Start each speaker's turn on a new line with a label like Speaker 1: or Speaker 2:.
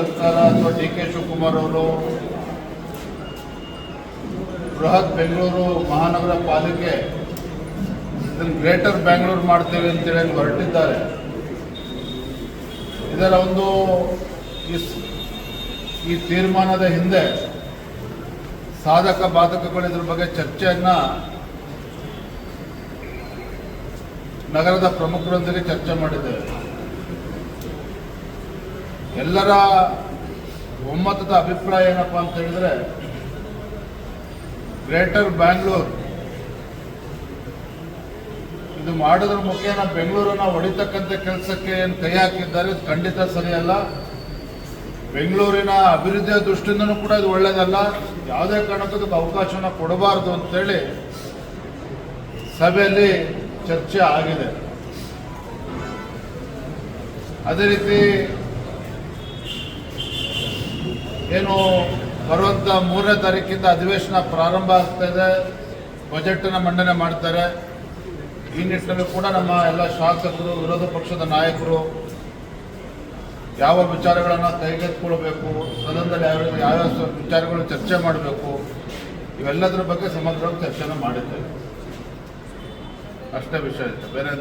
Speaker 1: ಸರ್ಕಾರ ಅಥವಾ D K Shivakumar ಅವರು, ಬೃಹತ್ ಬೆಂಗಳೂರು ಮಹಾನಗರ ಪಾಲಿಕೆ ಇದನ್ನು ಗ್ರೇಟರ್ ಬೆಂಗಳೂರು ಮಾಡ್ತೇವೆ ಅಂತೇಳಿ ಹೊರಟಿದ್ದಾರೆ. ಇದರ ಒಂದು ಈ ತೀರ್ಮಾನದ ಹಿಂದೆ ಸಾಧಕ ಬಾಧಕಗಳು ಇದ್ರ ಬಗ್ಗೆ ಚರ್ಚೆಯನ್ನ ನಗರದ ಪ್ರಮುಖರೊಂದಿಗೆ ಚರ್ಚೆ ಮಾಡಿದ್ದೇವೆ. ಎಲ್ಲರ ಒಮ್ಮತದ ಅಭಿಪ್ರಾಯ ಏನಪ್ಪ ಅಂತ ಹೇಳಿದ್ರೆ, ಗ್ರೇಟರ್ ಬ್ಯಾಂಗ್ಳೂರ್. ಇದು ಮಾಡೋದ್ರ ಮುಖೇನ ಬೆಂಗಳೂರನ್ನ ಹೊಡಿತಕ್ಕಂಥ ಕೆಲಸಕ್ಕೆ ಏನು ಕೈ ಹಾಕಿದ್ದಾರೆ, ಇದು ಖಂಡಿತ ಸರಿಯಲ್ಲ. ಬೆಂಗಳೂರಿನ ಅಭಿವೃದ್ಧಿಯ ದೃಷ್ಟಿಯಿಂದನೂ ಕೂಡ ಇದು ಒಳ್ಳೆಯದಲ್ಲ ಯಾವುದೇ ಕಾರಣಕ್ಕೂ ಇದಕ್ಕೆ ಅವಕಾಶನ ಕೊಡಬಾರದು ಅಂತೇಳಿ ಸಭೆಯಲ್ಲಿ ಚರ್ಚೆ ಆಗಿದೆ. ಅದೇ ರೀತಿ ಏನು ಬರುವಂತ ಮೂರನೇ ತಾರೀಕಿಂದ ಅಧಿವೇಶನ ಪ್ರಾರಂಭ ಆಗ್ತಾ ಇದೆ. ಬಜೆಟ್ನ ಮಂಡನೆ ಮಾಡ್ತಾರೆ. ಈ ನಿಟ್ಟಿನಲ್ಲಿ ಕೂಡ ನಮ್ಮ ಎಲ್ಲ ಶಾಸಕರು, ವಿರೋಧ ಪಕ್ಷದ ನಾಯಕರು ಯಾವ ವಿಚಾರಗಳನ್ನು ಕೈಗೆತ್ತಿಕೊಳ್ಬೇಕು ಸದನದಲ್ಲಿ ಯಾವ ಯಾವ ವಿಚಾರಗಳು ಚರ್ಚೆ ಮಾಡಬೇಕು, ಇವೆಲ್ಲದರ ಬಗ್ಗೆ ಸಮಗ್ರವಾಗಿ ಚರ್ಚೆನ ಮಾಡಿದ್ದೇವೆ. ಅಷ್ಟೇ ವಿಷಯ ಇದೆ ಬೇರೆ